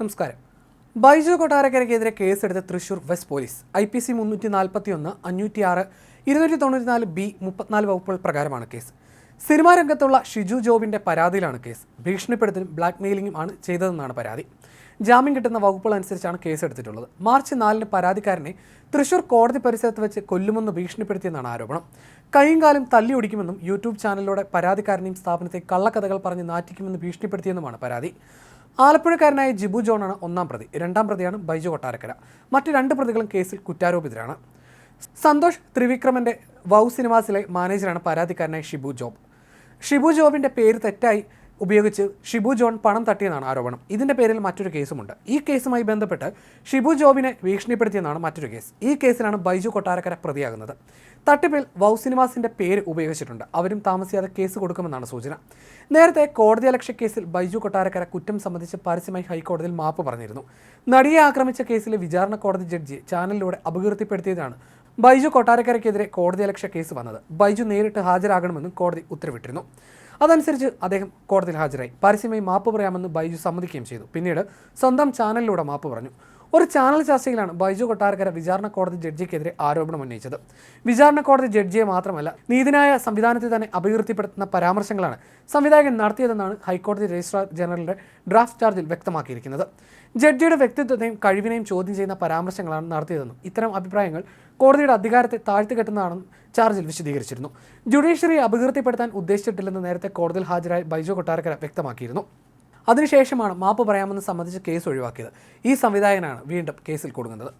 നമസ്കാരം. ബൈജു കൊട്ടാരക്കരയ്ക്കെതിരെ കേസെടുത്ത Thrissur west police I P C മുന്നൂറ്റി നാൽപ്പത്തി ഒന്ന് അഞ്ഞൂറ്റി ആറ് ഇരുന്നൂറ്റി തൊണ്ണൂറ്റിനാല് ബി മുപ്പത്തിനാല് വകുപ്പുകൾ പ്രകാരമാണ് കേസ്. സിനിമാ രംഗത്തുള്ള ഷിജു ജോബിന്റെ പരാതിയിലാണ് കേസ്. ഭീഷണിപ്പെടുത്തലും ബ്ലാക്ക് മെയിലിംഗും ആണ് ചെയ്തതെന്നാണ് പരാതി. ജാമ്യം കിട്ടുന്ന വകുപ്പുകൾ അനുസരിച്ചാണ് കേസ് എടുത്തിട്ടുള്ളത്. മാർച്ച് നാലിന് പരാതിക്കാരനെ തൃശൂർ കോടതി പരിസരത്ത് വെച്ച് കൊല്ലുമെന്ന് ഭീഷണിപ്പെടുത്തിയെന്നാണ് ആരോപണം. കൈയും കാലും തല്ലി ഒടിക്കുമെന്നും യൂട്യൂബ് ചാനലിലൂടെ പരാതിക്കാരനെയും സ്ഥാപനത്തെ കള്ളക്കഥകൾ പറഞ്ഞ് നാറ്റിക്കുമെന്ന് ഭീഷണിപ്പെടുത്തിയെന്നുമാണ് പരാതി. ആലപ്പുഴക്കാരനായ ജിബു ജോണാണ് ഒന്നാം പ്രതി. രണ്ടാം പ്രതിയാണ് ബൈജു കൊട്ടാരക്കര. മറ്റു രണ്ട് പ്രതികളും കേസിൽ കുറ്റാരോപിതരാണ്. സന്തോഷ് ത്രിവിക്രമന്റെ വൗ സിനിമാസിലെ മാനേജറാണ് പരാതിക്കാരനായ ഷിബു ജോബ്. ഷിബു ജോബിന്റെ പേര് തെറ്റായി ഉപയോഗിച്ച് ഷിബു ജോൺ പണം തട്ടിയെന്നാണ് ആരോപണം. ഇതിന്റെ പേരിൽ മറ്റൊരു കേസുമുണ്ട്. ഈ കേസുമായി ബന്ധപ്പെട്ട് ഷിബു ജോബിനെ ഭീഷണിപ്പെടുത്തിയെന്നാണ് മറ്റൊരു കേസ്. ഈ കേസിലാണ് ബൈജു കൊട്ടാരക്കര പ്രതിയാകുന്നത്. തട്ടിപ്പിൽ വൗ സിനിമാസിന്റെ പേര് ഉപയോഗിച്ചിട്ടുണ്ട്. അവരും താമസിയാതെ കേസ് കൊടുക്കുമെന്നാണ് സൂചന. നേരത്തെ കോടതിയലക്ഷ്യ കേസിൽ ബൈജു കൊട്ടാരക്കര കുറ്റം സംബന്ധിച്ച് പരസ്യമായി ഹൈക്കോടതിയിൽ മാപ്പ് പറഞ്ഞിരുന്നു. നടിയെ ആക്രമിച്ച കേസിലെ വിചാരണ കോടതി ജഡ്ജി ചാനലിലൂടെ അപകീർത്തിപ്പെടുത്തിയതാണ് ബൈജു കൊട്ടാരക്കരയ്ക്കെതിരെ കോടതിയലക്ഷ്യ കേസ് വന്നത്. ബൈജു നേരിട്ട് ഹാജരാകണമെന്നും കോടതി ഉത്തരവിട്ടിരുന്നു. അതനുസരിച്ച് അദ്ദേഹം കോടതിയിൽ ഹാജരായി. പരസ്യമായി മാപ്പ് പറയാമെന്ന് ബൈജു സമ്മതിക്കുകയും ചെയ്തു. പിന്നീട് സ്വന്തം ചാനലിലൂടെ മാപ്പ് പറഞ്ഞു. ഒരു ചാനൽ ചർച്ചയിലാണ് ബൈജു കൊട്ടാരക്കര വിചാരണ കോടതി ജഡ്ജിക്കെതിരെ ആരോപണം ഉന്നയിച്ചത്. വിചാരണ കോടതി ജഡ്ജിയെ മാത്രമല്ല നീതിനായ സംവിധാനത്തെ തന്നെ അപകീർത്തിപ്പെടുത്തുന്ന പരാമർശങ്ങളാണ് സംവിധായകൻ നടത്തിയതെന്നാണ് ഹൈക്കോടതി രജിസ്ട്രാർ ജനറലിന്റെ ഡ്രാഫ്റ്റ് ചാർജിൽ വ്യക്തമാക്കിയിരിക്കുന്നത്. ജഡ്ജിയുടെ വ്യക്തിത്വത്തെയും കഴിവിനെയും ചോദ്യം ചെയ്യുന്ന പരാമർശങ്ങളാണ് നടത്തിയതെന്നും ഇത്തരം അഭിപ്രായങ്ങൾ കോടതിയുടെ അധികാരത്തെ താഴ്ത്തിക്കെട്ടുന്നതാണെന്നും ചാർജിൽ വിശദീകരിച്ചിരുന്നു. ജുഡീഷ്യറിയെ അപകീർത്തിപ്പെടുത്താൻ ഉദ്ദേശിച്ചിട്ടില്ലെന്ന് നേരത്തെ കോടതിയിൽ ഹാജരായ ബൈജു കൊട്ടാരക്കര വ്യക്തമാക്കിയിരുന്നു. അതിനുശേഷമാണ് മാപ്പ് പറയാമെന്ന് സംബന്ധിച്ച് കേസ് ഒഴിവാക്കിയത്. ഈ സംവിധായകനാണ് വീണ്ടും കേസിൽ കൊടുക്കുന്നത്